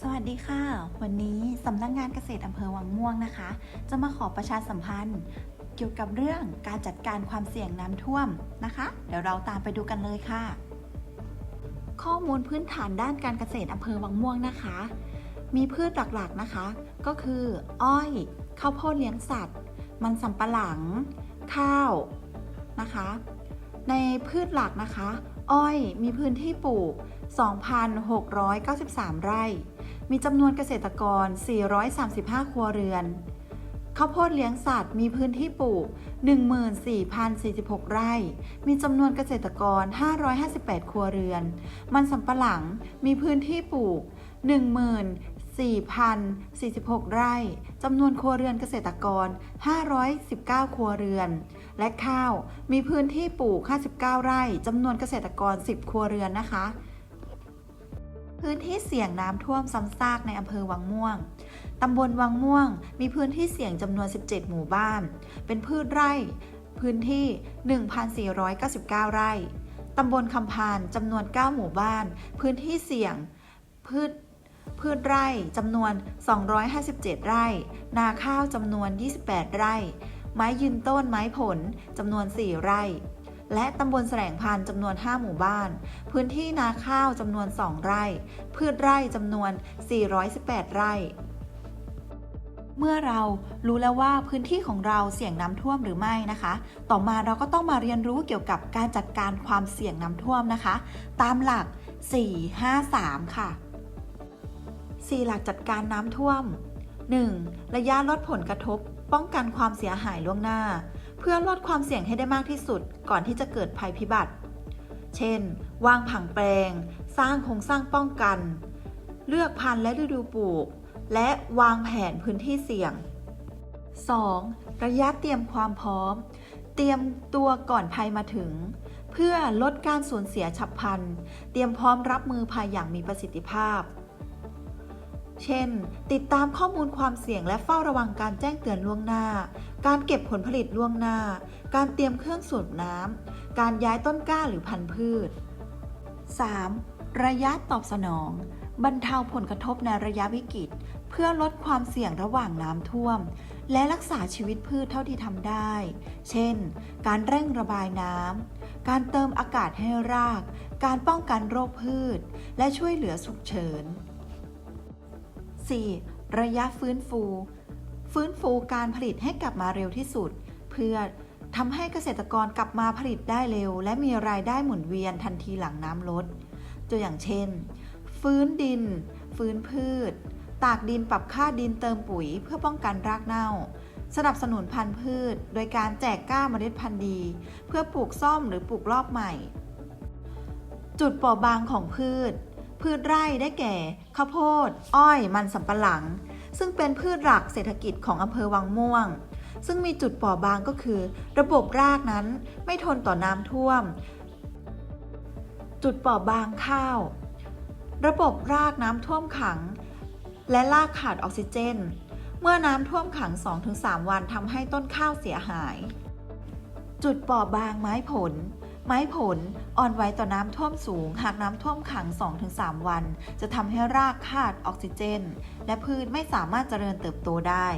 สวัสดีค่ะ วันนี้สำนักงงานเกษตรอำเภอวังม่วงนะคะ จะมาขอประชาสัมพันธ์ เกี่ยวกับเรื่องการจัดการความเสี่ยงน้ำท่วมนะคะ เดี๋ยวเราตามไปดูกันเลยค่ะ ข้อมูลพื้นฐานด้านการเกษตรอำเภอวังม่วงนะคะ มีพืชหลักๆนะคะ ก็คือ อ้อยข้าวโพดเลี้ยงสัตว์ มันสำปะหลัง ข้าวนะคะ ในพืชหลักนะคะ อ้อยมีพื้นที่ปลูก 2,693 ไร่ มีจำนวนเกษตรกร 435 ครัวเรือน ข้าวโพดเลี้ยงสัตว์ มีพื้นที่ปลูก 14,046 ไร่ มีจำนวนเกษตรกร 558 ครัวเรือน มันสำปะหลัง มีพื้นที่ปลูก 14,046 ไร่ จำนวนครัวเรือนเกษตรกร 519 ครัวเรือน และข้าว มีพื้นที่ปลูก 59 ไร่ จำนวนเกษตรกร 10 ครัวเรือนนะคะ พื้นที่เสี่ยงน้ำท่วมซ้ำซากในอำเภอวังม่วง ตำบลวังม่วง มีพื้นที่เสี่ยงจำนวน 17 หมู่บ้าน เป็นพืชไร่ พื้นที่ 1,499 ไร่ ตำบลคำพานจำนวน 9 หมู่บ้าน พื้นที่เสี่ยง พืชพืชไร่จำนวน 257 ไร่ นาข้าวจำนวน 28 ไร่ ไม้ยืนต้นไม้ผลจำนวน 4 ไร่ และตำบลแสลงพันจำนวน 5 หมู่บ้าน พื้นที่นาข้าวจำนวน 2 ไร่ พืชไร่จำนวน 418 ไร่ เมื่อเรารู้แล้วว่าพื้นที่ของเราเสี่ยงน้ำท่วมหรือไม่นะคะ ต่อมาเราก็ต้องมาเรียนรู้เกี่ยวกับการจัดการความเสี่ยงน้ำท่วมนะคะ ตามหลัก 4 5 3 ค่ะ 4 หลักจัดการน้ำท่วม 1. ระยะลดผลกระทบ ป้องกันความเสียหายล่วงหน้า พื่อลดความเสี่ยงให้ได้มากที่สุดก่อนที่จะเกิดภัยพิบัติ เช่น วางผังแปลง สร้างโครงสร้างป้องกัน เลือกพันธุ์และฤดูปลูก และวางแผนพื้นที่เสี่ยง 2. ระยะเตรียมความพร้อม เตรียมตัวก่อนภัยมาถึง เพื่อลดการสูญเสียฉับพลัน เตรียมพร้อมรับมือภัยอย่างมีประสิทธิภาพ เช่น ติดตามข้อมูลความเสี่ยงและเฝ้าระวังการแจ้งเตือนล่วงหน้า การเก็บผลผลิตล่วงหน้า การเตรียมเครื่องสูบน้ำ การย้ายต้นกล้าหรือพันธุ์พืช 3. ระยะตอบสนอง บรรเทาผลกระทบในระยะวิกฤต เพื่อลดความเสี่ยงระหว่างน้ำท่วม และรักษาชีวิตพืชเท่าที่ทำได้ เช่น การเร่งระบายน้ำ การเติมอากาศให้ราก การป้องกันโรคพืช และช่วยเหลือฉุกเฉิน 4. ระยะฟื้นฟู ฟื้นฟูการผลิตให้กลับมาเร็วที่สุด เพื่อทำให้เกษตรกรกลับมาผลิตได้เร็ว และมีรายได้หมุนเวียนทันทีหลังน้ำลดตัวอย่างเช่น ฟื้นดิน ฟื้นพืช ตากดินปรับค่าดินเติมปุ๋ยเพื่อป้องกันรากเน่า สนับสนุนพันธุ์พืช โดยการแจกกล้าเมล็ดพันธุ์ดี เพื่อปลูกซ่อมหรือปลูกรอบใหม่ จุดเปราะบางของพืช พืชไร่ได้แก่ ข้าวโพด อ้อย มันสำปะหลัง ซึ่งเป็นพืชหลักเศรษฐกิจของอำเภอวังม่วง ซึ่งมีจุดปราะบางก็คือ ระบบรากนั้นไม่ทนต่อน้ำท่วม จุดปราะบางข้าว ระบบรากน้ำท่วมขัง และรากขาดออกซิเจน เมื่อน้ำท่วมขัง 2-3 วันทำให้ต้นข้าวเสียหาย จุดปราะบางไม้ผล ไม้ผลอ่อนไหวต่อน้ำท่วมสูง หากน้ำท่วมขัง 2-3 วัน จะทำให้รากขาดออกซิเจน และพืชไม่สามารถเจริญเติบโตได้